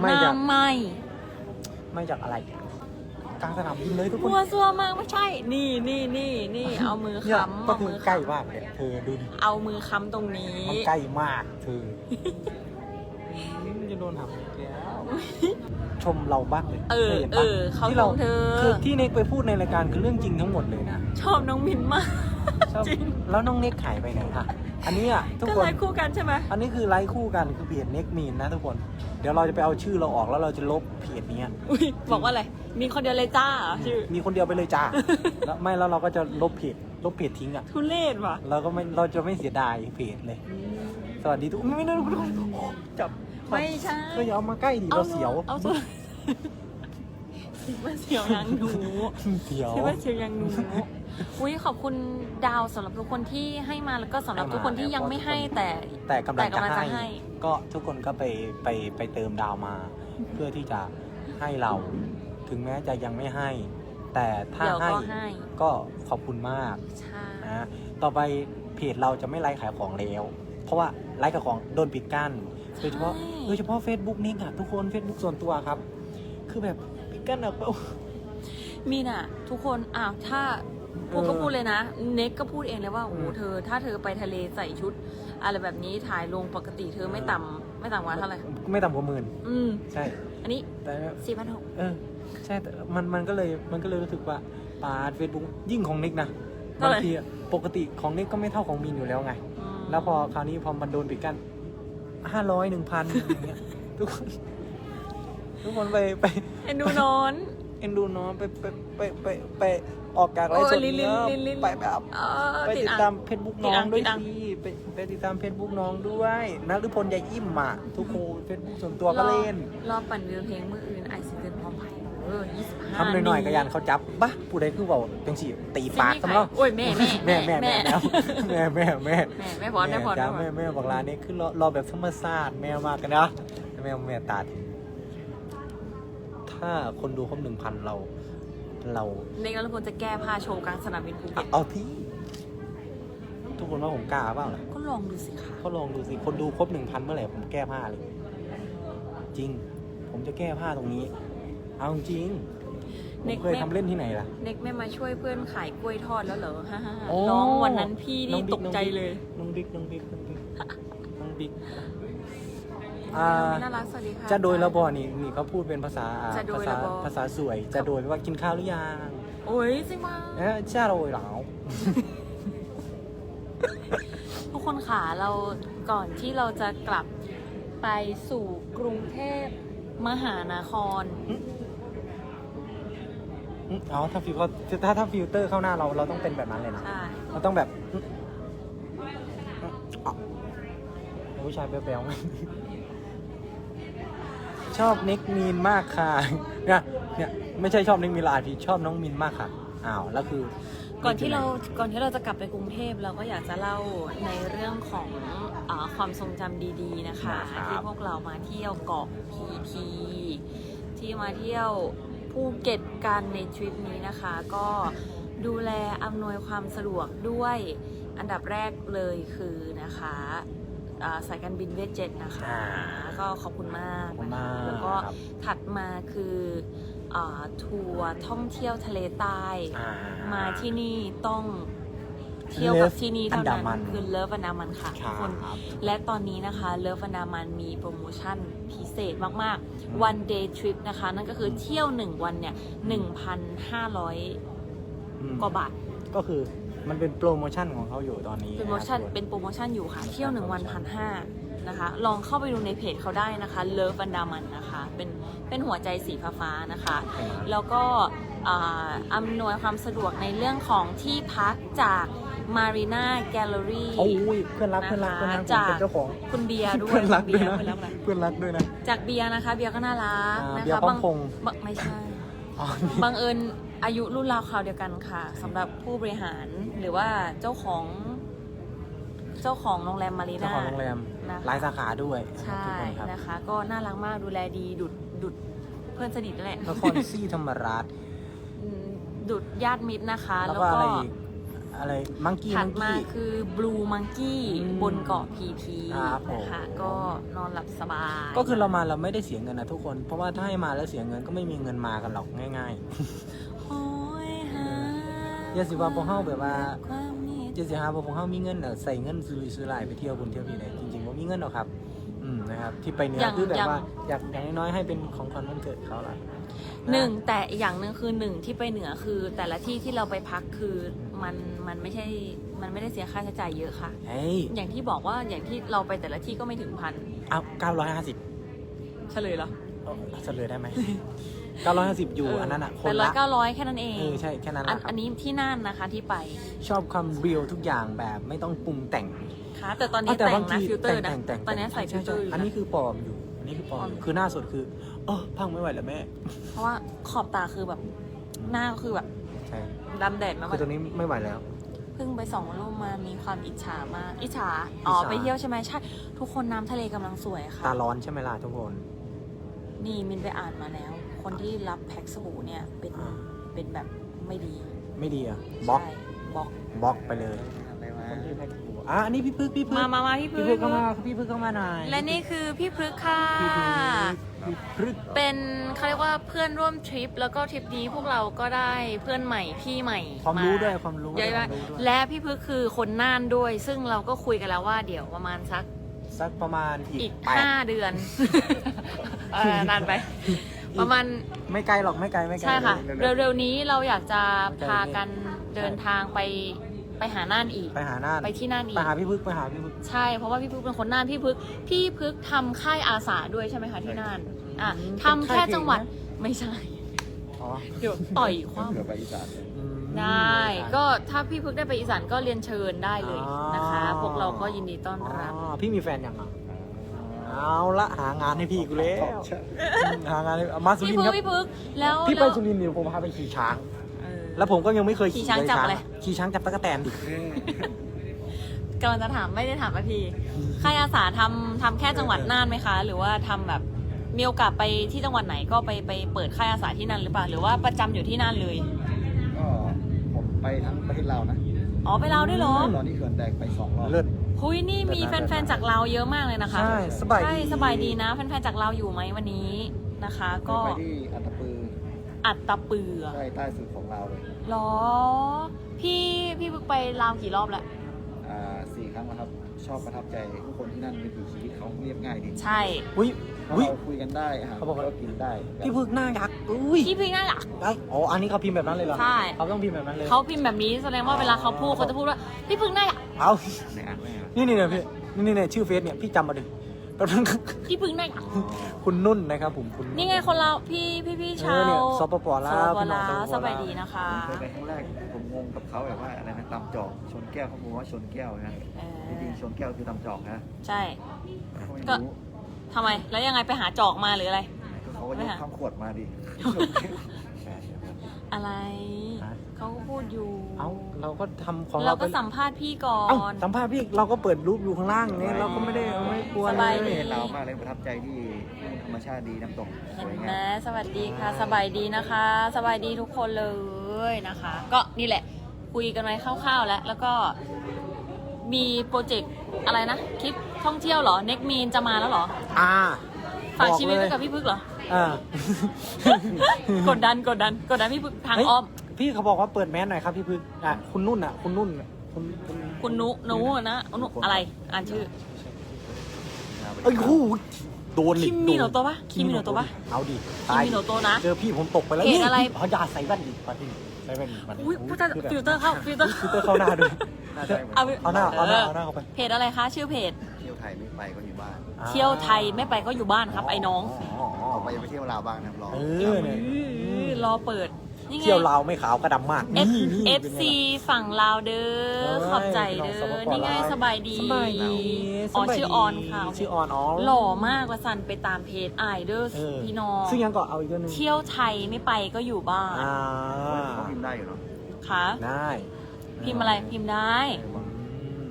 ไม่หน้าจากไหม่ไม่จากอะไรกลางสนามบินเลยทุกคนมัวซัวมากไม่ใช่ นี่นี่นี่นี่เอามือเนี่ยค้ำก็เอาคือมือใกล้ค้ำมากเลยเธอดูดิเอามือค้ำตรงนี้ มันใกล้มากเธอจะโดนหักแล้วชมเราบ้างเลยเออห็นเอปะอเขาที่ลเรางเธอ คือที่เน็กไปพูดในรายการคือเรื่องจริงทั้งหมดเลยนะชอบน้องมินมาก ชอบจริง แล้วน้องเน็กหายไปไหนอะอันนี้อะทุกก็คน ไลฟ์คู่กันใช่ไหมอันนี้คือไลค์คู่กันคือเพจเน็กมีนนะทุกคน เดี๋ยวเราจะไปเอาชื่อเราออกแล้วเราจะลบเพจเนี้ยอุ้ยบอกว่าอะไร มีคนเดียวเลยจ้าเหรอชื่อ มีคนเดียวไปเลยจ้า แล้วไม่แล้วเราก็จะลบเพจลบเพจทิ้งอะ ทุเรศว่ะเราก็ไม่เราจะไม่เสียดายเพจเลย สวัสดีทุกไม่ได้จับไม่ใช่ เธออย่าเอามาใกล้ดิเราเสียว เอาสุด คิดว่าเสียวยังหนูเสียวคิดว่าเสียวยังหนูอุ้ยขอบคุณดาวสำหรับทุกคนที่ให้มาแล้วก็สำหรับทุกคนที่ยังไม่ให้แต่แต่กำลังแต่กำลังจะจะให้ให้ ก็ทุกคนก็ไปไปไปเติมดาวมา เพื่อที่จะให้เรา ถึงแม้จะยังไม่ให้ แต่ถ้าเดี๋ยวให้ก็ให้ก็ขอบคุณมากใช่นะต่อไปเพจเราจะไม่ไลฟ์ขายของแล้ว เพราะว่าไลฟ์ขายของโดนปิดกั้นโดยเฉพาะโดยเฉพาะ Facebook นี่ค่ะทุกคน Facebook ส่วนตัวครับ คือแบบปิด กั้นอะมีน่ะ ทุกคนอ้าวถ้าพูดก็พูดเลยนะ เน็กก็พูดเองเลยว่าโอ้โหอืมเธอ ถ้าเธอไปทะเลใส่ชุด อะไรแบบนี้ถ่ายลงปกติเธอไม่ต่ำไม่ต่ำกว่าเท่าไหร่ไม่ต่ำกว่าหมื่นอืม ใช่ อันนี้แต่สี่พันหกเออ ใช่แต่มันมันก็เลยมันก็เลยรู้สึกว่าปาดเฟซบุ๊กยิ่งของนิกนะเท่าบางไหร่ทีอะปกติของนิกก็ไม่เท่าของมีนอยู่แล้วไง แล้วพอคราวนี้พอมันโดนปิดกั้นห้าร้อยหนึ่งพันอย่างเงี้ยทุกคน ทุกคนไปไปเอ็นดูนอน เอ็นดูน้องไปไปไปไปไปออกจากไลโอ้ฟ์สยดลิ้นเนี้ลิ้นยลิ้นลิ้นไปแบบเออไปติดติดอะตามเฟซบุ๊กติดน้อ่าองงด้วยติดอ่าง สิไปไปติดตามเฟซบุ๊กน้องด้วยนักหรือพลยายอิ่มอะทุกคนเฟซบุ๊กส่วนตัวก็เล่นรอปั่นวิวเพลงเมื่ออื่นไอซิเกิลพร้อมไผ่เออยี่สิบห้าทำหน่อยๆก็ยันเขาจับปะผู้ใดคือเบาเป็นสีตีปากซิสำมี่เนาะโอ้ยแม่แม่แม่แม่แม่แล้วแม่แม่แม่แม่แม่พอแม่พอจ้าแม่แม่แม่บอกลานี่คือรอรอแบบธรรมชาติแม่มากกันนะแม่แม่ตาถึง ถ้าคนดูครบหนึ่งพันเรา เราเน็กแล้วพลจะแก้ผ้าโชว์กลางสนามบินภูเก็ตเอาที่ ทุกคนว่าผมกล้าเปล่าล่ะก็ลองดูสิคะก็ลองดูสิ คนดูครบหนึ่งพันเมื่อไหร่ผมแก้ผ้าเลย จริง ผมจะแก้ผ้าตรงนี้ เอาจริงผมเคยทำเล่นที่ไหนล่ะ เน็กไม่มาช่วยเพื่อนขายกล้วยทอดแล้วเหรอฮ่าฮ่าโอ้น้องวันนั้นพี่น้นี่องบิ๊ตกกใจเลย น้องบิ๊กน้องบิ๊กน้องบิ๊กน้องบิ๊ก อ่า น่ารักสวัสดีค่ะ จะโดยระบอนี่นี่เขาพูดเป็นภาษาจะโดภายษาระบอ ภาษาสวย จะโดยแปลว่ากินข้าวหรือยังโอ้ยจริงมากเอ๊ะจ้าโดยเหรอทุกคนขาเราก่อนที่เราจะกลับไปสู่กรุงเทพมหานคร อืมเอาถ้าฟิลเขาถ้าถ้าฟิลเตอร์เข้าหน้าเราเราต้องเป็นแบบนั้นเลยนะ ใช่ เราต้องแบบอืมอืมอะผู้ชายแบ๊วๆ ชอบนิกมีนมากค่ะเนี่ยเนี่ยไม่ใช่ชอบนิกมีนเราอาจจะชอบน้องมินมากค่ะอ้าวแล้วคือก่อนที่เราก่อนที่เราจะกลับไปกรุงเทพเราก็อยากจะเล่าในเรื่องของอาความทรงจำดีๆนะคะที่พวกเรามาเที่ยวเกาะพีพีที่มาเที่ยวภูเก็ตกันในทริปนี้นะคะ ก็ดูแลอำนวยความสะดวกด้วยอันดับแรกเลยคือนะคะ อ่าสายการบินเวทเจ็ตนะคะ อ่าก็ขอบคุณมากขอบคุณนะมาคะกแล้วก็ครับ ถัดมาคืออาทัวร์ท่องเที่ยวทะเลใต้ อ่ามาที่นี่ต้องเที่ยวกับ Love ที่นี่เท่านั้อันดามัน นคือเลิฟอันดามันค่ะคทุกคนรับและตอนนี้นะคะเลิฟอันดามันมีโปรโมชั่นพิเศษมากอืมๆ one day trip นะคะ นั่นก็คือเที่ยว 1 วันเนี่ย 1,500 อืมกว่าบาท ก็คือ มันเป็นโปรโมชั่นของเขาอยู่ตอนนี้เป็นโปรโมชั่นะครับเป็นโปรโมชั่นอยู่ค่ะ เที่ยว1วันพันห้านะคะ ลองเข้าไปดูในเพจเขาได้นะคะ เลิฟอันดามันนะคะ เป็น เป็นหัวใจสีฟ้าๆนะคะ แล้วก็อ่าอำนวยความสะดวกในเรื่องของที่พักจาก Marina Gallery โอ้ยเพื่อนรักเพื่อนรักเพื่อนรักผมจากเป็นเจ้าของคุณเบียร์ด้วยเพื่อนรักเบีด้วยยร์นะเพื่อนรักอะไรเพื่อนรักด้วยนะ จากเบียร์นะคะ เบียร์ก็น่ารักอ่านะเบียร์คะป้องพงษ์บังไม่ใช่อ๋อบังเอิญ อายุรุ่นราวคราวเดียวกันค่ะสำหรับผู้บริหารหรือว่าเจ้าของ เจ้าของโรงแรมมารีเจ้านาของโรงแรมนะคะหลายสาขาด้วยใช่ทุกคนครับนะคะ ก็น่ารักมากดูแลดีดุดดุดเพื่อนสนิทนั่นแหละนครซี่ธรรมราชอืมดุดญาติมิตรนะคะ แล้วแล้วก็ก็อะไรอีกอะไรมังกี้ถัมัดงมากี้คือ Blue Monkey อืมบนเกาะพีพีครับผมนะคะก็นอนหลับสบาย ก็คือเรามาเราไม่ได้เสียเงินนะทุกคน เพราะว่าถ้าให้มาแล้วเสียเงินก็ไม่มีเงินมากันหรอกง่ายโอ้ยหาๆ อย่าสิว่าพวกเฮาแบบว่าความมีจะสิหาว่าพวกเฮามีเงินเอ่อใส่เงินซื้อซื้อหลายไปเที่ยวบนเที่ยวพี่เลยจริงๆว่ามีเงินหรอกครับ อืมนะครับ ที่ไปเหนือคือแบบว่าอยากอย่างน้อยๆให้เป็นของขวัญวันเกิดเขาล่ะหนึ่งแต่อีกอย่างหนึ่งคือหนึ่งที่ไปเหนือคือ แต่ละที่ที่เราไปพักคือมันมันไม่ใช่มันไม่ได้เสียค่าใช้จ่ายเยอะค่ะ เฮ้ยอย่างที่บอกว่าอย่างที่เราไปแต่ละที่ก็ไม่ถึงพันเอาเก้าร้อยห้าสิบเฉลยเหรอเฉลยได้ไหม เก้าร้อยห้าสิบอยู่อันนั้นอะคแปนดร้อยละเก้าร้อยแค่นั้นเองเออใช่แค่นั้นแหอันละครัอับนนี้ที่น่านนะคะที่ไปชอบความเรียวทุกอย่างแบบไม่ต้องปรุงแต่งค่ะแต่ตอนนี้เอาแต่งบางนะทีฟิลเตอร์นะแต่งแต่งตอนนี้ใส่ฟิลเตอร์อยู่อันนี้นะคือปลอมอยู่อันนี้คือปลอมอยู่คือหน้าสดคือ เออพังไม่ไหวแล้วแม่เพราะว่าขอบตาคือแบบหน้าก็คือแบบใช่ดำแดดมาคือตรงนี้ไม่ไหวแล้ว เพิ่งไปส่องรูปมามีความอิจฉามากอิจฉาอ๋ออิจฉา ไปเที่ยวใช่ไหมใช่ทุกคนน้ำทะเลกำลังสวยค่ะ ตาร้อนใช่ไหมล่ะทุกคน นี่มินไปอ่านมาแล้ว คนที่รับแพ็คสบู่เนี่ยเป็นอ่า เป็นแบบไม่ดีไม่ดีอะบล็อกใช่บล็อกบล็อกไปเลยคนที่แพ็คถูอะอันนี้พี่พึกพี่พึกมามามาพี่พี่พึพึกกเข้ามาพี่พึกเข้ามาหน่อยและนี่คือพี่พฤกษ์ค่ะ พี่พึกพี่พึกเป็นเขาเรียกว่าเพื่อนร่วมทริป แล้วก็ทริปนี้พวกเราก็ได้เพื่อนใหม่พี่ใหม่ความรู้ด้วยความรู้เยอะคมากวามรู้ด้วยและพี่พึกษ์คือคนน่านด้วย ซึ่งเราก็คุยกันแล้วว่าเดี๋ยวประมาณสักสักประมาณอีอีกกแปด ห้าเดือน เออนานไป ประมาณไม่ไกลหรอกไม่ไกลไม่ไกลใช่ค่ะ เร็วเร็วๆนี้เราอยากจะไม่ไกลพากันเดินทางไปไปหาน่านอีกๆไปหาน่านไปที่น่านอีไปกหาพี่พึกไปหาพี่พึกใช่เพราะว่าพี่พึกเป็นคนน่านพี่พึกพี่พึกทำค่ายอาสาด้วยใช่ไหมคะที่น่านอะอืมทำแค่จังหวัดเป็นค่ายเพลงนะไม่ใช่อ๋อเดี๋ยวต่อยคว่เผื่อไปอีสานอืมำได้ก็ถ้าพี่พึกได้ไปอีสานก็เรียนเชิญได้เลยนะคะอ๋อพวกเราก็ยินดีต้อนรับอ๋อพี่มีแฟนยังอะ เอาละหางานให้พี่กูแล้วหางานให้มาสุพี่รินทพึร์กครับ พี่พึกแล้วพี่ไปแล้วสุรินทร์เดี๋ยวผมพาไปขี่ช้าง เออ แล้วผมก็ยังไม่เคยขี่ช้างจับอะไร ขี่ช้างจับตะกแตนดิกำลังจะถามไม่ได้ถามไปทีค่ายอาสาทำทำแค่จังหวัดน่านไหมคะ หรือว่าทำแบบมีโอกาสไปที่จังหวัดไหนก็ไปไปเปิดค่ายอาสาที่นั่นหรือเปล่าหรือว่าประจำอยู่ที่นั่นเลยก็ผมไปทั้งประเทศลาวนะอ๋อไปลาวด้วยเหรอ ตอนนี้เขื่อนแตกไปสองรอบเลิศ คุยนี่มีแฟนๆจากลาวเยอะมากเลยนะคะ ใช่สบายดี ใช่สบายดีนะแฟนๆจากลาวอยู่ไหมวันนี้นะคะ ก็ไปที่อัตตปืออัดตะเปือใช่ใต้สุดของลาวเลยหรอ พี่พี่เพิ่งไปลาวกี่รอบแล้ว อ่าสี่ครั้งแล้วครับ ชอบประทับใจผู้คนที่นั่นวิถีชีวิตเขาเรียบง่ายดี ใช่ อุ้ย แล้วอุ้ยเราคุยกันได้อาหารเขาบอกว่าก็กินได้พี่พึกหน้ายักษ์อุ้ยพี่พี่น่ารัก เอ้ยอ๋ออันนี้เขาพิมพ์แบบนั้นเลยเหรอใช่ เขาต้องพิมพ์แบบนั้นเลยเขาพิมพ์แบบนี้แสดงว่าเวลาเขาพูดเขาจะพูดว่าพี่พึ่งน่ารักเอาในอ่านไม่อ่านนี่นี่เนี่ยพี่นี่นี่เนี่ยชื่อเฟซเนี่ยพี่จำมาดิแป๊บนึงพี่พึ่งน่ารักคุณนุ่นนะครับผมคุณ นี่ไงคนเราพี่พี่พี่เอชาอวเนี่ยสปปลาสวปปพี่น้องลาวสสปปบายลาวดีนะคะเคยไปครั้งแรกผมงงกับเขาแบบว่าอะไรนะตำจอกชนแก้วเขาบอกว่าชนแก้วนะเอจริงอๆชนแก้วคือตำจอกนะใช่เขาไม่ก็รู้ ทำไม แล้วยังไงไปหาจอกมาหรืออะไรก็เขาก็ยกข้ามขวดมาดิอะไร ฮะ เขาก็พูดอยู่เอ้าเราก็ทำของเราเราก็ไปสัมภาษณ์พี่ก่อเอ้าน สัมภาษณ์พี่เราก็เปิดรูปอยู่ข้างล่างเนี่ยเราก็ไม่ได้ไม่ได้กลัวสเลบายยดีเห็นเรามากเลยประทับใจที่ธรรมชาติดีน้ำตกสเห็วยนไหมงามสวัสดีค่ะ สบายดีนะคะ สบายดีทุกคนเลยนะคะ ก็นี่แหละ คุยกันไว้คร่าวๆแล้ว แล้วก็ มีโปรเจกต์อะไรนะคลิปท่องเที่ยวเหรอเน็กมีนจะมาแล้วเหรอ อ่าฝากชีวิตบไว้เลยกับพี่พึกเหรอ อ่ากดดันกดดันกดดันพี่พึกทางเฮ้ยอ้อม พี่เขาบอกว่าเปิดแมสหน่อยครับพี่พึกอะคุณนุ่นอะ คุณนุ่นอะคุณคุณคุณนุนุนะนุอะไรอ่านชื่อเอ้ยโอ้โหโดนดิคิมมิโนโตะปะโดคิมมิโนโตะปะเอาดิคิตามยมิโนโตะนะ เจอพี่ผมตกไปแล้วเพจอะไรเขาอย่าใส่แว่นดิปัดดิใส่แว่นดิปัดดิอุ้ยพูดจะคือแบบฟิลเตอร์เข้าฟิลเตอร์ฟิลเตอร์เข้าหน้าด้วยน่าจะเอาเอาหน้าเอาหน้าเอาหน้าเข้าไปเพจอะไรคะชื่อเพจเที่ยวไทยไม่ไปก็อยู่บ้านเที่ยวไทยไม่ไปก็อยู่บ้านครับไอ้น้อง อ๋อออกไปไปเที่ยวลาวบ้างนะครับรอเออเนี่ยอื้อรอเปิด นี่ไง เที่ยวลาวไม่ขาวกระดำมาก F นี่นี่ FC ฝั่งลาวเด้อ เอ้ยขอบใจเด้พี่น้องสปอปนี่ไงลาวสบายดี สบายดีอ๋อสบายดีชื่อออนค่ะชื่อออนอ๋อหล่อมากละสันไปตามเพจไอเดอร์เออพี่น้อง ซึ่งยังก็เอาอีกเรื่องหนึงเที่ยวไทยไม่ไปก็อยู่บ้านอ่าเขาพิมพ์ได้อยู่เนาะค่ะ ได้พิมพ์อะไรพิมพ์ได้ อืม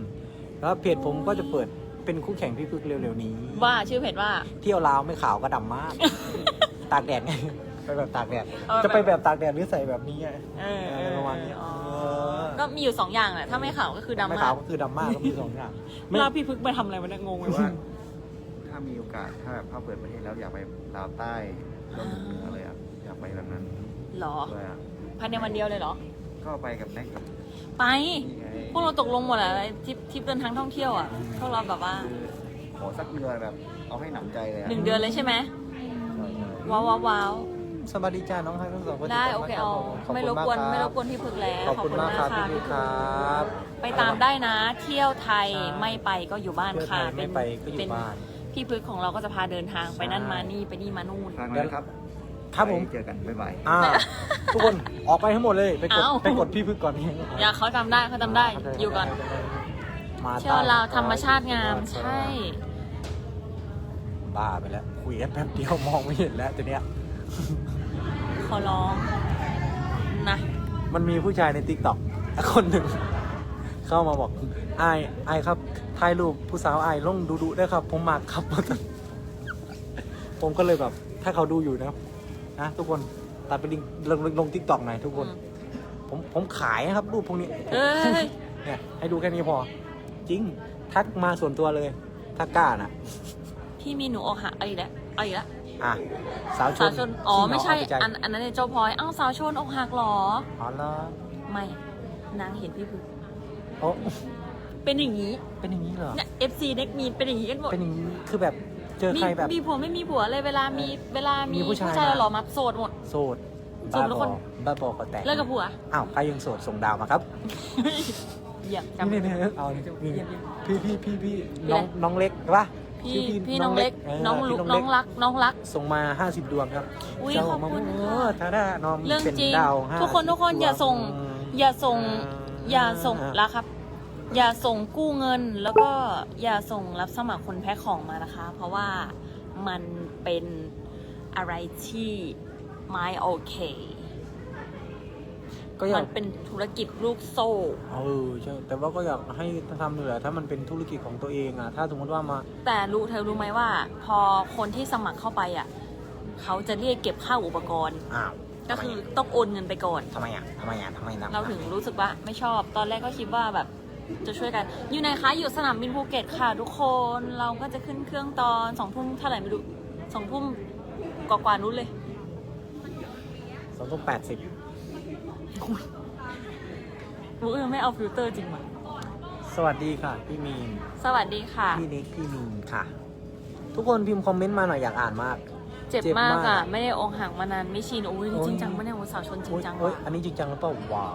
แล้วเพจผมก็จะเปิดเป็นคู่แข่งพี่พึกเร็วๆนี้ว่าชื่อเพจว่า เที่ยวลาวไม่ขาวก็ดำมาก ตากแดดไง ไปแบบตากแดดเออ จะไปแบบตากแดดหรือใส่แบบนี้ไงเอออะไรประมาณนี้อ๋อเออก็มีอยู่สองอย่างแหละถ้าไม่ขาวก็คือดำไม่มาขาวกก็คือดำมากก็มีสองอย่างไม่ลาพี่พึกไปทำอะไรวะเนี่ยงงไปแต่หมว่าดถ้ามีโอกาสถ้าแบบเข้าเปิดประเทศแล้วอยากไปลาวใต้ลงเหนือเลยอะอยากไปแบบนั้นหรอด้วยอะภายในวันเดียวเลยเหรอ ก็ไปกับแน็กกับไป นี่ไงพวกเราตกลงหมดแล้วทริปทริปเดินทางท่องเที่ยวอะพวกเราแบบว่าคือขอสักเดือนแบบ เอาให้หนำใจเลยอะหนึ่งเดือนเลยใช่ไหมใช่ใช่ว้าวว้าวว้าว สวัสดีจ้าน้องไฮทั้งสองคนได้โอเคเอาขอบไม่คุรณบมากกวนคไม่รรับบกวนพี่พึกแล้วขอบคุณมากครับพี่พี่คพึรักบไปตามได้นะ เที่ยวไทยใช่ไม่ไปก็อยู่บ้านเที่ยวไทค่ะยไม่ไปก็อยู่เป็นบ้านพี่พึกของเราก็จะพาเดินทางไปนั่นใช่มานี่ไปนี่มานู่นฟังเลยนะครับครับผมไปเจอกันบ๊ายบายอ่าทุกคนออกไปทั้งหมดเลยไปกดเอ้าไปกดพี่พึ่งก่อนพี่อย่าเขาจำได้เขาจำได้อยู่ก่อนมาเที่ยวเราวธรรมชาติงามใช่ บ้าไปแล้วคุยกันแป๊บเดียวมองไม่เห็นแล้วตัวเนี้ย ขอร้องนะ มันมีผู้ชายในติ๊กต็อกคนหนึ่ง เข้ามาบอกไอายอายครับถ่ายรูปผู้สาวไอายลงดูดูได้ครับ ผมมากครับ ผมก็เลยแบบ ถ้าเขาดูอยู่นะนะทุกคนตัดไปลิงก์ลงลงติ๊กต็อกหน่อยทุกคน ผมผมขายนะครับ รูปพวกนี้เอ้ย เนี่ยให้ดูแค่นี้พอ จริง ทักมาส่วนตัวเลย ถ้ากล้านะ พี่มีหนูอกหักเอาอีกแล้วเอาอีกแล้ว อะสาวชสาวนชน อ๋อไม่ใช่ที่น้งอัเอานปใจอันนั้นเนี่ยเจ้าพลอยอ้าวสาวชนอกหักเหรอ อ๋อเหรอไม่ นางเห็นพี่พึกโอ้เป็นอย่างนี้ เป็นอย่างนี้เหรอ เนี่ย FC เน็กมีเป็นอย่างนี้กันหมด เป็นอย่างนี้คือแบบเจอมีใครแบบ มีผัวไม่มีผัวเลย เวลามี เวลามีมีผู้ชายผู้ชายมา หล่อมาโสดหมด โสดโสดทุกคนบ้าบอก็แตกเลิกกับผัว อ้าวใครยังโสดส่งดาวมาครับเหยียบจำ นี่นี่นี่เอานี่นี่เยี่ยมเยี่ยมพี่พี่พี่พี่พี่น้องอะไรน้องเล็กปะ พี่ชื่พี่น้องเล็กออน้องลุกพี่น้องรักน้องรัก ส่งมา 50 ดวงครับอุ๊ยเจ้าขอบมาคุณเอค่ะอถ้าได้น้องเรื่องเป็นจริงดาวทุกคน50ทุกคนดวงอย่าส่งอย่าส่งอย่าส่งละครับ อย่าส่งกู้เงินแล้วก็อย่าส่งรับสมัครคนแพ็คของมานะคะ เพราะว่ามันเป็นอะไรที่ไม่โอเค ก็อยามักนเป็นธุรกิจลูกโซ่ เออใช่แต่ว่าก็อยากให้ทำเลยแหละถ้ามันเป็นธุรกิจของตัวเองอะถ้าสมมติว่ามา แต่รู้เธอรู้ไหมว่า พอคนที่สมัครเข้าไปอะเขาจะเรียกเก็บค่าอุปกรณ์ อ้าวก็คือต้องโอนเงินไปก่อน ทำไมอะทำไมอะทำไมนะเราถึงรู้สึกว่าไม่ชอบ ตอนแรกก็คิดว่าแบบจะช่วยกัน อยู่ไหนคะอยู่สนามบินภูเก็ตค่ะทุกคน เราก็จะขึ้นเครื่องตอนสองทุ่มเท่าไหร่ไม่รู้สองทุ่มกว่าๆนู้นเลย สองทุ่มแปดสิบ รู้เออไม่เอาฟิลเตอร์จริงมั้ยสวัสดีค่ะ พี่มีนสวัสดีค่ะ พี่นิกพี่มีนค่ะ ทุกคนพิมพ์คอมเมนต์มาหน่อยอยากอ่านมาก เจ็บเจ็บมากมากอะ ไม่ได้อกหักมานานไม่ชินโอ้ยโอ้ยจริงจังปะเนี่ยโอ้ยสาวชนจริงโอ๊ยจังโอ๊ยว่ะอันนี้จริงจังหรือเปล่าว้า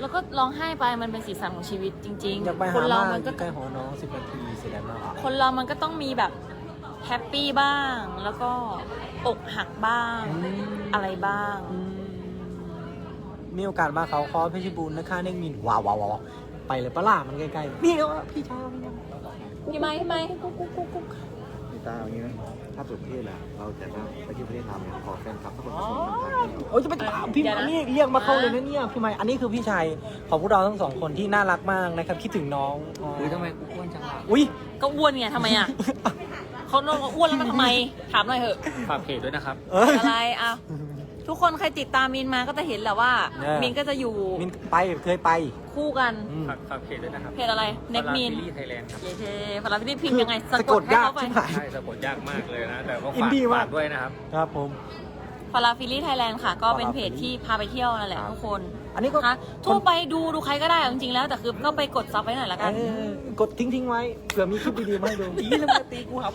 แล้วก็ร้องไห้ไปมันเป็นสีสันของชีวิตจริง อยากไปๆ คหานเรามากมันอก็ยู่ใกล้หอน้องสิบนาทีเสียดายมากอะคนเรามันก็ต้องมีแบบแฮปปี้บ้าง แล้วก็อกหักบ้าง อืมอะไรบ้าง อืม มีโอกาสมาเขาคอเพชรบูรณ์นะคะเน่งมินว้าวว้าวว้าวไปเลยปะล่ะมันใกล้ๆนี่ว่าพี่ชายพี่ชายพี่ไม้พี่ไม้พี่ตาเอางี้ไหมถ้าเปิดประเทศแหละเราจะไปที่ประเทศลาวเนี่ยขอแฟนคลับทุกคนอ๋อมาส่งน้ำตาลโอ้ยจะไปถามพี่มานี่เรียกมาเข้าเลยนะเนี่ยพี่ไม้อันนี้คือพี่ชายของพวกเราทั้งสองคนที่น่ารักมากนะครับคิดถึงน้องอ๋อเฮ้ยทำไมกูอ้วนจังล่ะอุ้ยก็อ้วนไงทำไมอะเขาโดนอ้วนแล้วมันทำไมถามหน่อยเถอะฝากเพจด้วยนะครับเอออะไรอะ ทุกคนใครติดตามมินมาก็จะเห็นแหละว่าเนี่ยมินก็จะอยู่มินไปเคยไปคู่กัน อืม ฝากฝากเพจด้วยนะครับเพจอะไรเน็กมินลี่ไทยแลนด์ครับ เย้เท่พลังพิพิมพ์ยังไงสะกดให้ยากเขาไปใช่ไหมใช่สะกดยากมากเลยนะ แต่ก็อินฝากดี้มาก ฝากด้วยนะครับ ครับผมพาราฟิลี่ไทยแลนด์ค่ะ ก็เป็นเพจที่พาไปเที่ยวนั่นแหละครับทุกคน อันนี้ก็นะคะทั่วไปดูดูใครก็ได้เอาจริงๆแล้วแต่คือก็ไปกดซับไว้หน่อยละกัน เออกดทิ้งทิ้งๆไว้เผื่อมีคลิปดีๆมาให้ดูอีแล้วมันจะตีกูครับ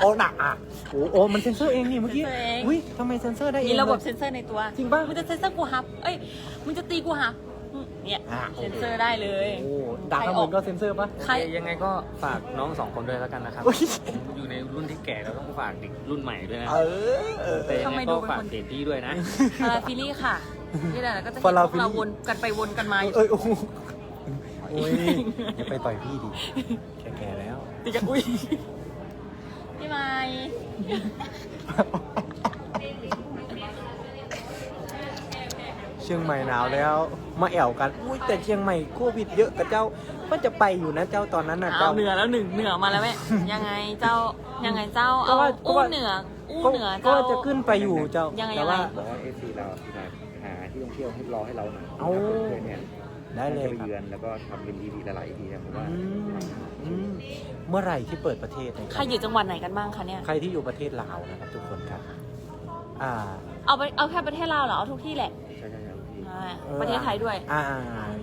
โอ้หนักอะโอ้โอ้มันเซ็นเซอร์เองนี่เมื่อกี้เซ็นเซอร์เอง อุ้ยทำไมเซ็นเซอร์ได้เองมีระบบเลยเซ็นเซอร์ในตัวจริงปะมึงจะเซ็นเซอร์กูฮับ เอ้ยมึงจะตีกูฮับอืม เนี่ยอะเซ็นเซอร์ได้เลย โอ้ด่าขโมยก็เซ็นเซอร์ปะ ใครยังไงก็ฝากน้องสองคนด้วยแล้วกันนะครับ อุ๊ยผมอยู่ในรุ่นที่แก่เราต้องฝากเด็กรุ่นใหม่ด้วยนะเออเออ แต่ยังทำไมไงดูก็เป็นฝากคนเพจพี่ด้วยนะพาราฟิลี่ค่ะนี่แหละก็จะเห็นพาราพฟิวกลี่เราวนกันไปวนกันมาอยู่ เอ้ยโอ้โหโอ้ยอย่าไปต่อยพี่ดิแก่ๆแล้ว ติกันอุ้ยพี่ไม้ ชียงใหม่หนาวแล้ว มาแอวกันอุ้ยแต่เชียงใหม่โควิดเยอะกับเจ้าว่าจะไปอยู่นะเจ้าตอนนั้นน่ะเอาเจ้า เหนือแล้วหนึ่งเหนือมาแล้วแม่ ยังไงเจ้ายังไงเจ้าก็เอาว่าก็อู้ว่า เหนืออู้ก็เหนือก็เจ้า จะขึ้นไปอยู่เจ้ายังไงแต่ยังไงว่าบอกว่าเอฟซีเราที่มาหาที่ท่องเที่ยวให้รอให้เราหน่อยเอาเคยเนี่ยได้เลยจะไปครับเยือนแล้วก็ทำเป็น EP หลายๆ EP นะผมว่า อืมอืมเมื่อไหร่ที่เปิดประเทศนะใครอยู่จังหวัดไหนกันบ้างคะเนี่ย ใครที่อยู่ประเทศลาวนะครับทุกคนครับ อ่า เอาไปเอาแค่ประเทศลาวเหรอเอาทุกที่แหละใช่ใช่ใช่พี่ อ่าเออประเทศไทยด้วย อ่า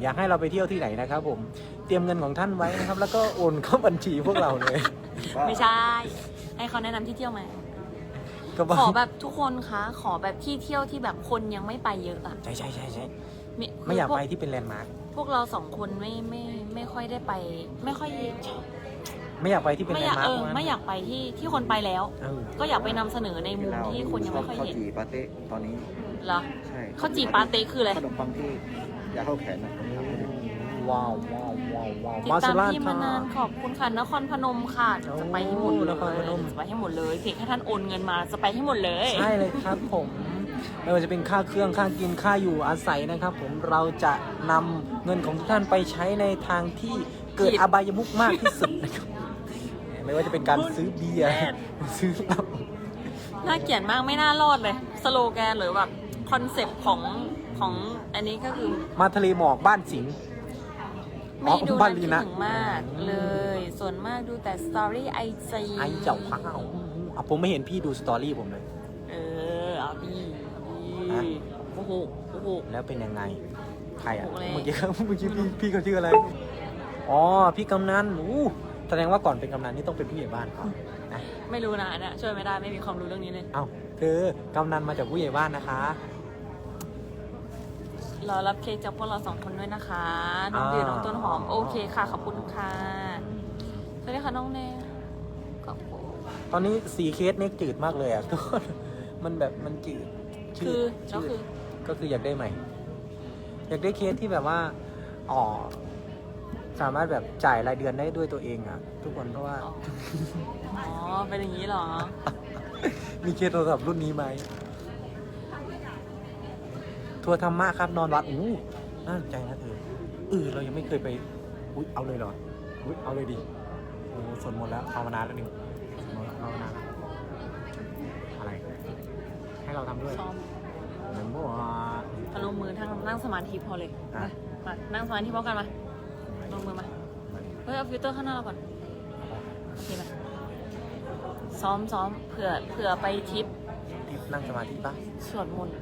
อยากให้เราไปเที่ยวที่ไหนนะครับผม เตรียมเงินของท่านไว้นะครับ แล้วก็โอนเข้าบัญชีพวกเราเลย ไม่ใช่ ให้เขาแนะนำที่เที่ยวมา ก็ว่าขอแบบทุกคนคะ ขอแบบที่เที่ยวที่แบบคนยังไม่ไปเยอะอะใช่ใช่ใช่ใช่มีไม่อยากพวไปที่เป็นแลนด์มาร์ค พวกเราสองคนไม่ไม่ไม่ค่อยได้ไป ไม่ค่อยไม่อยากไปที่เป็นไม่แลอนยากด์มาร์เอคอไม่อยากไปที่ที่คนไปแล้วเออก็อยากไปนำเสนอในมุมที่คนยังไม่ค่อยข้าวเห็นจีปาเต้ตอนนี้ เหรอใช่ข้าวจี่ปาเต้คืออะไร ขนมปังที่ยาเข้าแขนนะว้าวว้าวว้าวว้าวติดตามพี่มานานขอบคุณค่ะนครพนมค่ะโอ้จะไปให้หมดเลยนครพนม จะไปให้หมดเลยเพียงแค่ท่านโอนเงินมาจะไปให้หมดเลยใช่เลยครับผมไม่ว่าจะเป็นค่าเครื่องค่ากินค่าอยู่อาศัยนะครับ ผมเราจะนำเงินของทุกท่านไปใช้ในทางที่เกิดอบายมุขมากที่สุดนะครับไม่ว่าจะเป็นการซื้อเบียร์ซื้อเหล้าน่าเกลียดมากไม่น่ารอดเลย สโลแกนหรือแบบ คอนเซปต์ของของอันนี้ก็คือมาทะเลหมอกบ้านสิงห์ อ๋ไม่อดูบ้าน่านลีคิดนะ ถึงมากเลย ส่วนมากดูแต่สตอรี่ไอจีไอ้เจ้าพ้าวอะผมไม่เห็นพี่ดูสตอรี่ผมเลย เออเอาพี่ฮะพี่โอ้โหโอ้โห แล้วเป็นยังไง ใครอะโอ้โหเลย เมื่อกี้ เมื่อกี้พี่พี่เขาชื่ออะไร อ๋อ พี่กำนันอู้แสดงว่าก่อนเป็นกำนันนี่ต้องเป็นผู้ใหญ่บ้านครับนะ ไม่รู้นะอันเนี่ยช่วยไม่ได้ไม่มีความรู้เรื่องนี้เลย เอ้าเธอกำนันมาจากผู้ใหญ่บ้านนะคะ รอรับเค้กจากพวกเราสองคนด้วยนะคะ น้องอ่าบิวน้องต้นหอม โอเคค่ะ ขอบคุณค่ะ สวัสดีค่ะน้องเนยขอบคุณตอนนี้สีเคสเน็กจืดมากเลยอะทุกคนมันแบบมันจืดชืคือดก็คือก็คืออยากได้ใหม่ อยากได้เคสที่แบบว่าอ๋อสามารถแบบจ่ายรายเดือนได้ด้วยตัวเองอะ ทุกคนเพราะว่า อ๋ออ๋อเป็นอย่างนี้เหรอ มีเคสโทรศัพท์รุ่นนี้ไหม ทัวร์ธรรมะครับนอนวัดอู้น่าสนใจนะเธอเออเรายังไม่เคยไปอุ้ยเอาเลยเหรออุ้ยเอาเลยดิโอ้สวดมนต์แล้วภาวนาแล้วหนึ่งสวดมนต์แล้วภาวนาแล้วอะไร ให้เราทำด้วยซ้อมเหมือนว่าพนมมือทั้งนั่งสมาธิพอเลยอะมามานั่งสมาธิพร้อมกันมาลงมือมา เฮ้ยเอาฟิลเตอร์ข้างหน้าเราก่อนโอเคไหมซ้อมซ้อมเผื่อเผื่อไปทริปทิปนั่งสมาธิปะสวดมนต์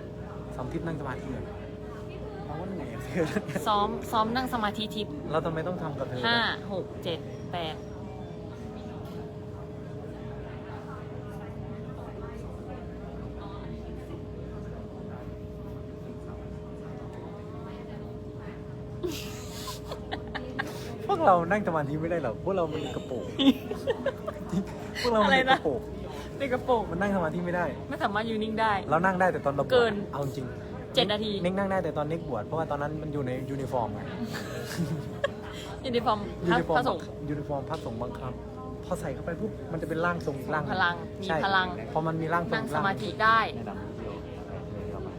ซ้อมทิปนั่งสมาธิเหรอเราว่าเหนื่อยอะเธอซ้อมซ้อมนั่งสมาธิทริปเราทำไมต้องทำกับเธอห้าหกเจ็ดแปดพวกเรานั่งสมาธิไม่ได้หรอกพวกเรามันกระโปรงพวกเรามันอะไรกนะระโปรง ในกระโปรงมันนั่งสมาธิไม่ได้ ไม่สามารถอยู่นิ่งได้ เรานั่งได้แต่ตอนเราบวชเกิน เอาจริงเจ็ดนาทีเน็กนั่งได้แต่ตอนเน็กบวชเพราะว่าตอนนั้นมันอยู่ในยูนิฟอร์มไงยูนิฟอร์มยูนิฟอร์พมระสงฆ์ ยูนิฟอร์มพระสงฆ์บังคับพอใส่เข้าไปปุ๊บมันจะเป็นร่างทรงอีกร่างพลังมีใช่พลัง พอมันมีร่างทรงนั่งอีกสร่างมาธิได้แนะนำเที่ยวเลยเรามา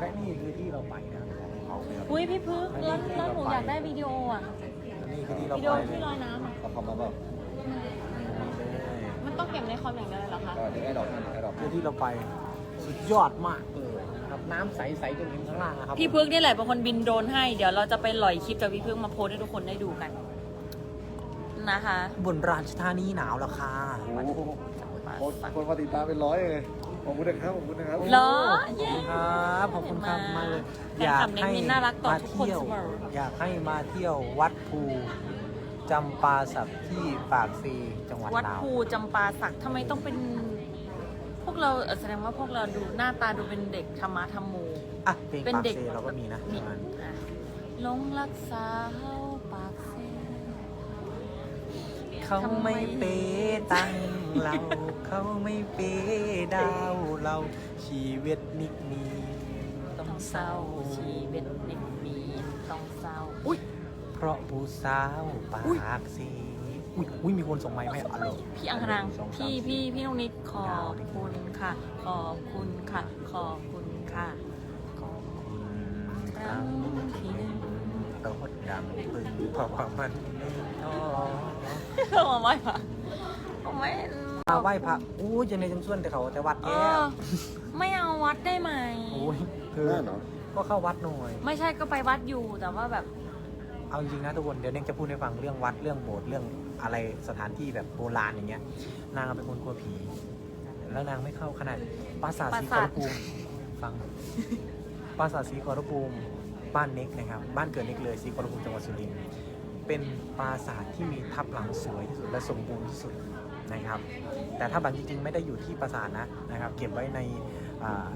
และนี่คือที่เราไปนะเอาไปเอาอุ้ยพี่พึกแล้วแล้วหนูอยากได้วิดีโออะ นี่คือที่เราวิดีโอไปที่ลอยน้ำอะเอาคอมมาบอกมันต้อง เก็บในคอมอย่างเดียวเลยเหรอคะ ก็เดี๋ยวไอ้ดอกนั่นไอ้ดอกคือที่เราไปสุดยอดมากเลยนะครับน้ำใสๆจนถึงข้างล่างนะครับพี่พึกนี่แหละเป็นคนบินโดรนให้ เดี๋ยวเราจะไปหล่อยคลิปจากพี่พึกมาโพสต์ให้ทุกคนได้ดูกันนะคะ บนราชธานีหนาวแล้วค่ะโอ้โหคนคนมาติดตามเป็นร้อยเลยขอบคุณนะครับขอบคุณนะครับเหรอขอบคุณครับขอบคุณครับมากเลยแฟนคลับเน็กมินน่ารักต่อทุกคนเที่ยวเสมออยากให้มาเที่ยววัดภู จำปาสักที่ปากซีจังหวัดวัดลาวภูจำปาสักทำไมต้องเป็น พวกเราเอ่อแสดงว่าพวกเราดูหน้าตาดูเป็นเด็กธรรมะธรรมโม อะเพลงเป็นปากเด็กเซเราก็มีนะมีประมาณอะหลงรักษาเฮาปากเซ เขาไม่เปตังเรา เขาไม่เปดาวเราชีวิตนิกมีต้ต้อองงเศเศร้าร้าชีวิต เพราะผู้สาวปากซีอุ้ยอุ้ยมีคนส่งไม้ไหมอ๋อเหรอพี่อังคณางพี่พี่พี่นุกนิกขอบคุณค่ะ ขอบคุณค่ะ ขอบคุณค่ะ ขอบคุณครั้งที่หนึ่งโต๊ดดำพึ่งเพราะว่ามันไม่ท้อต้องมาไหว้พระไม่มาไหว้พระอู้ยยังในจังส่วนแต่เขาแต่วัดเอแก้อไม่เอาวัดได้ไหมโอ้ยเธอนั่นเหรอก็เข้าวัดหน่อย ไม่ใช่ก็ไปวัดอยู่แต่ว่าแบบ เอาจริงๆนะทุกคนเดี๋ยวเน่งจะพูดให้ฟังเรื่องวัดเรื่องโบสถ์เรื่องอะไรสถานที่แบบโบราณอย่างเงี้ย นางเป็นคนกลัวผี แล้วนางไม่เข้าขนาดปราสาทสีขอรภูมิฟังปราสาทสีขอรภูมิบ้านเน็กนะครับ บ้านเกิดเน็กเลยสีขอรภูมิจังหวัดสุรินทร์เป็นปราสาทที่มีทับหลังสวยที่สุดและสมบูรณ์ที่สุดนะครับ แต่ถ้าบังจริงๆ ไม่ได้อยู่ที่ปราสาทนะนะครับ เก็บไว้ในอ่า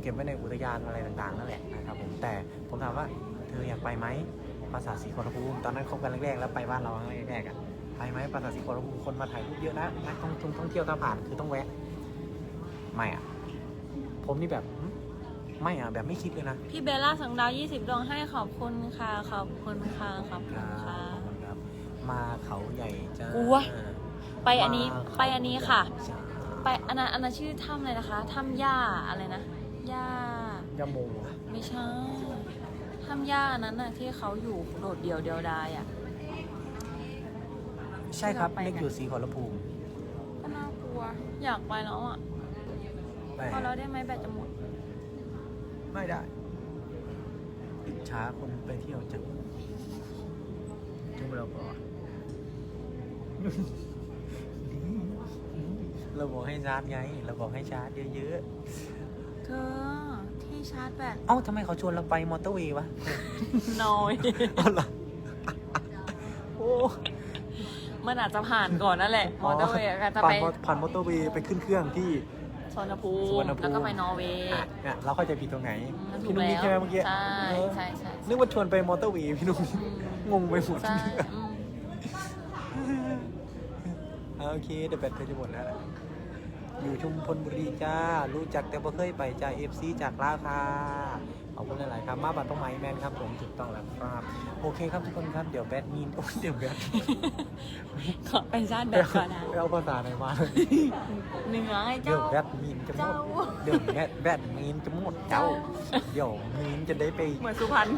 เก็บไว้ในอุทยานอะไรต่างๆนั่นแหละนะครับผมแต่ผมถามว่าเธออยากไปไหม ปราสาทสีขอรภูมิตอนนั้นคบกันแรกๆแล้วไปบ้านเราครั้งแรกๆอะไปไหมปราสาทสีขอรภูมิคนมาถ่ายรูปเยอะนะนักท่องท่องท่องเที่ยวถ้าผ่านคือต้องแวะไม่อะ ผมนี่แบบหึไม่อะแบบไม่คิดเลยนะพี่เบลล่าสังดาว20 ดวงให้ขอบคุณค่ะ ขอบคุณค่ะขอบคุณค่ะขอบคุณครับ มาเขาใหญ่จ้ากลัวไปอันนี้มาเขาไปอันนี้ค่ะใหญ่จ้าไปอันนั้นอันนั้นชื่อถ้ำเลยนะคะถ้ำย่าอะไรนะย่ายาโมอะไม่ใช่ ถ้ำย่าอันนั้นน่ะที่เขาอยู่โดดเดี่ยวเดียวดายอะ ใช่ครับที่เราไปกันเล็กอยู่สีขอรภูมิก็น่ากลัว อยากไปแล้วอะไปพอแล้วได้ไหมแบตจะหมด ไม่ได้อิจฉาคนไปเที่ยวจังจุ่มเราก่อนเราบอกให้ชาร์จไง เราบอกให้ชาร์จเยอะเธอที่ ชาร์จแบตๆเอ้าทำไมเขาชวนเราไปมอเตอร์เวย์วะ น้อย เอาเหรอโอ้มันอาจจะผ่านก่อนนั่นแหละมอเตอร์เวย์ก็จะผ่าไปนมอผ่านมอเตอร์เวย์ไปขึ้นเครื่องที่ สวนภูสุวรมิรณภูมิ แล้วก็ไปนอร์เวย์อะเนี่ยเราเข้าใจผิดตรงไหน มันถูพี่กนุ่มแล้นี่วใช่ไหมเมื่อกี้ใช่เออใช่ใช่นึกว่าชวนไปมอเตอร์เวย์พี่นุ่มอืมงงไปหมดใช่อืม อ่าโอเคเดี๋ยวแบตเธอจะหมดแล้ว อยู่ชุมพลบุรีจ้า รู้จักแต่บ่เคยไปจ้าเอฟซีจากลาวค่ะขอบคุณหลาย ๆ ครับ มาบัตรต้องไหมแมนครับ ผมถูกต้องแล้วครับ โอเคครับทุกคนครับ เดี๋ยวแบตมีนโอ้ยเดี๋ยวแบตขอไปชาร์จแบตก่อนนะไปเอาภาษาไหนมาเหนือไอ้เดี๋ยวเจ้าแบตมีนจะหมเจ้าดเดี๋ยวแบตแบตมีนจะหมดเจ้า เดี๋ยวมีนจะได้ไปเหมือนสุพรรณ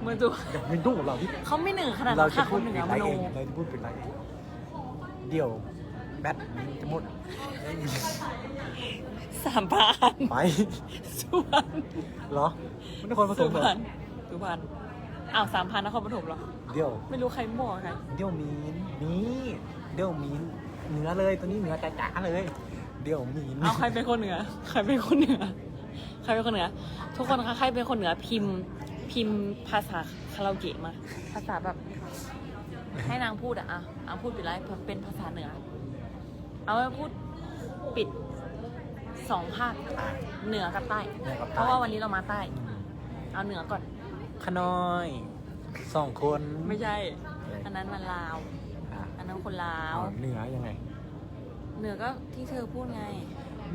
เหมือนสุพรรณเดี๋ยวไม่ดูเราที่ เขาไม่เหนือขนาดเรานั้นจะค่ะพูคดนเหนืเป็นอไรมโนเองเราจะพูดเป็นไรเอง เดี๋ยว แบตมีนจะหมดสามพันไปสุพรรณเหรอมันนครปฐสุมเหพรรอรณสุพรรณอ้าวสามพันนครปฐมเหรอ เดี๋ยว ไม่รู้ใครบอกใครเดี๋ยวมีนนี่เดี๋ยวมีนเหนือเลยตัวนี้เหนือจ๋าๆเลย เดี๋ยวมีนเอาใครเป็นคนเหนือ ใครเป็นคนเหนือ ใครเป็นคนเหนือ ทุกคนคะใครเป็นคนเหนือพิมพ์ พิมพ์ภาษาคาราโอเกะมา ภาษาแบบ ให้นางพูดอะอะนางพูดปิดไลฟ์เป็นภาษาเหนือ เอาไว้พูดปิดสองภาคอะเหนือกับใต้ เหนือกับใต้ เพราะว่าวันนี้เรามาใต้ เอาเหนือก่อน ขน้อยสองคนไม่ใช่ อันนั้นมันลาว อะอันนั้นคนลาว เอาเหนือยังไง เหนือก็ที่เธอพูดไง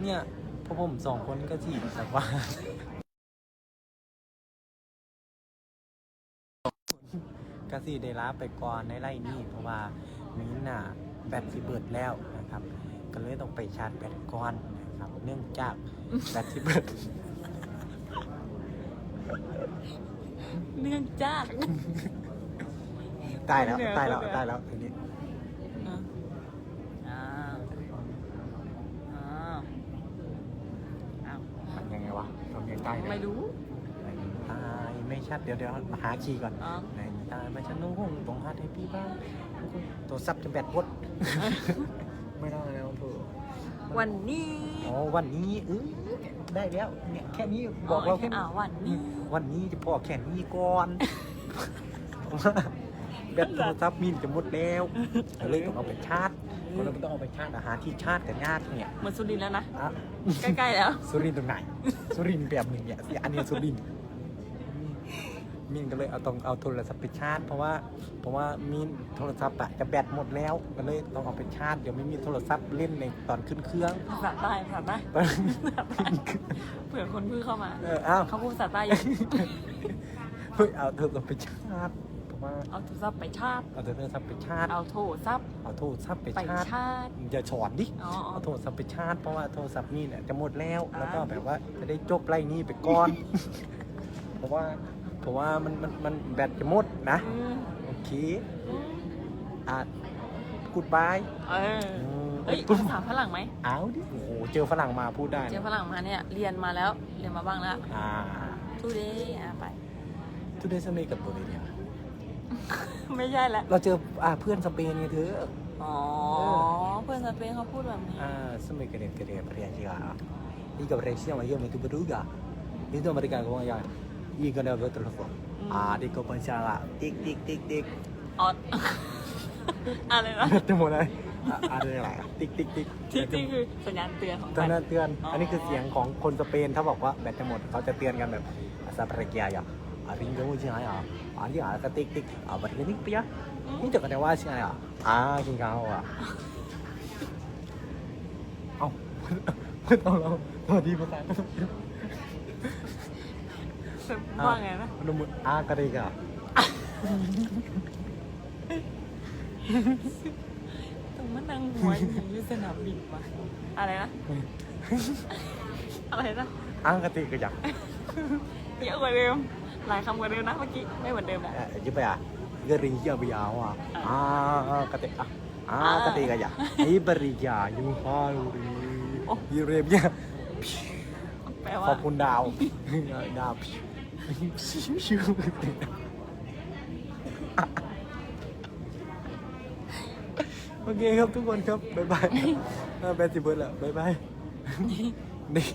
เนี่ยพวกผมสองคนก็จีบแบบว่า กสิได้ลาไปก่อนในไร่นี้เพราะว่ามีน่ะ แบตสิเบิดแล้วนะครับ ก็เลยต้องไปชาร์จแบตก่อนนะครับ เนื่องจากแบตสิเบิด เนื่องจากตายแล้วเหนือตายแล้วเหนือตายแล้วทีนี้อ่าอ่าอ่าอ้าวมันยังไงวะทำยังไงตายเนี่ย ไม่รู้ในตาย ไม่ชัดเดี๋ยวเดี๋ยวหาคีย์ก่อนอ๋อ ในตายไม่ชัดนุ่งหงตรงฮาร์ดให้พี่บ้างตัวซับจะแบตหมดไม่ได้แล้วเถอะวันนี้อ๋อวันนี้เออได้แล้วเนี่ยแค่นี้บอกเราแค่นี้ อ่าวันนี้ วันนี้จะพอแค่นี้ก่อนเพราะว่าแบตโทรศัพท์มินจะหมดแล้วเลยต้องเอาไปชาร์จก็เลยต้องเอาไปชาร์จอาหารที่ชาร์จกับญาติเนี่ยเหมือนสุรินทร์แล้วนะ อะใกล้ๆแล้ว สุรินทร์ตรงไหน สุรินทร์แบบหนึ่งเนี่ยอันเนี้ยสุรินทร์ มินก็เลยเอาตรงเอาโทรศัพท์ไปชาร์จ เพราะว่าเพราะว่ามินโทรศัพท์อะจะแบตหมดแล้วก็เลยต้องเอาไปชาร์จเดี๋ยวไม่มีโทรศัพท์เล่นในตอนขึ้นเครื่องภาษาใต้ภาษาใต้ตอนขึ้นเครื่องเผื่อคนเพิ่งเข้ามาเอออ้าวเขาพูดภาษาใต้อยู่เฮ้ยเอาโทรศัพท์ไปชาร์จเพราะว่าเอาโทรศัพท์ไปชาร์จเอาโทรศัพท์ไปชาร์จเอาโทรศัพท์เอาโทรศัพท์ไปไปชาร์จชาร์จอย่าสอนดิอ๋ออ๋อเอาโทรศัพท์ไปชาร์จเพราะว่าโทรศัพท์นี่เนี่ยจะหมดแล้วอ่าแล้วก็แบบว่าจะได้จบไล่นี้ไปก่อน เพราะว่าเพ ราะว่ามันมันมันแบตจะหมดนะอืมโอเคอืมอะกูดบายเออเฮ้ยภาษาฝรั่งไหมเอาดิโอ้โหเจอฝรั่งมาพูดได้นะเจอฝรั่งมาเนี่ยเรียนมาแล้วเรียนมาบ้างแล้วอ่า today อะไปทุเดสเมกับโบเนียไม่ใช่ละเราเจออ่าเพื่อนสเปนไงเธออ๋อเพื่อนสเปนเขาพูดแบบนี้ Ah, sama kena kena perhatian lah. Ini kau perhatian macam yang itu berduga. Itu mereka kau yang ini kena betul telefon. Ah, di kau pencet lah. Tik tik tik tik. ออด อะไรนะ Ada mulai. Ada lah. Tik tik tik. ที่ที่คือสัญญาณเตือนของเตือนมันเตือน อันนี้คือเสียงของคนสเปน ถ้าบอกว่าแบตจะหมด เขาจะเตือนกันแบบอาซาปรเกียอะอาริงโกใช่ไหมอะอันนี้อะก็ติ๊กติ๊กอะบัตรนี้ปิ๊ยนี่จะกันได้ว่าใช่ไหมอะอ่ากินข้าวอะ เอ้าเพื่อนเอาเราสวัสดีภาษา ว่าไงนะนมุอากาเรกาต้องมานั่งหัวอยู่สนามบินปะอะไรนะ อะไรนะอากาเตกะยักเยอะกว่าเดิม หลายคำกว่าเดิมนะเมื่อกี้ ไม่เหมือนเดิมแล้วเอ่อยิบไปอะกริยาบิยาวอะอากาเตอะอากาเตกะยักไอ้บริยายูฮารูรียูเรเบียแปลขว่าอบคุณดาว ดาว ชิวโอเคครับทุกคนครับบ๊ายบายแบนสิเบิร์ดแล้วบ๊ายบายนี่ เหนื่อย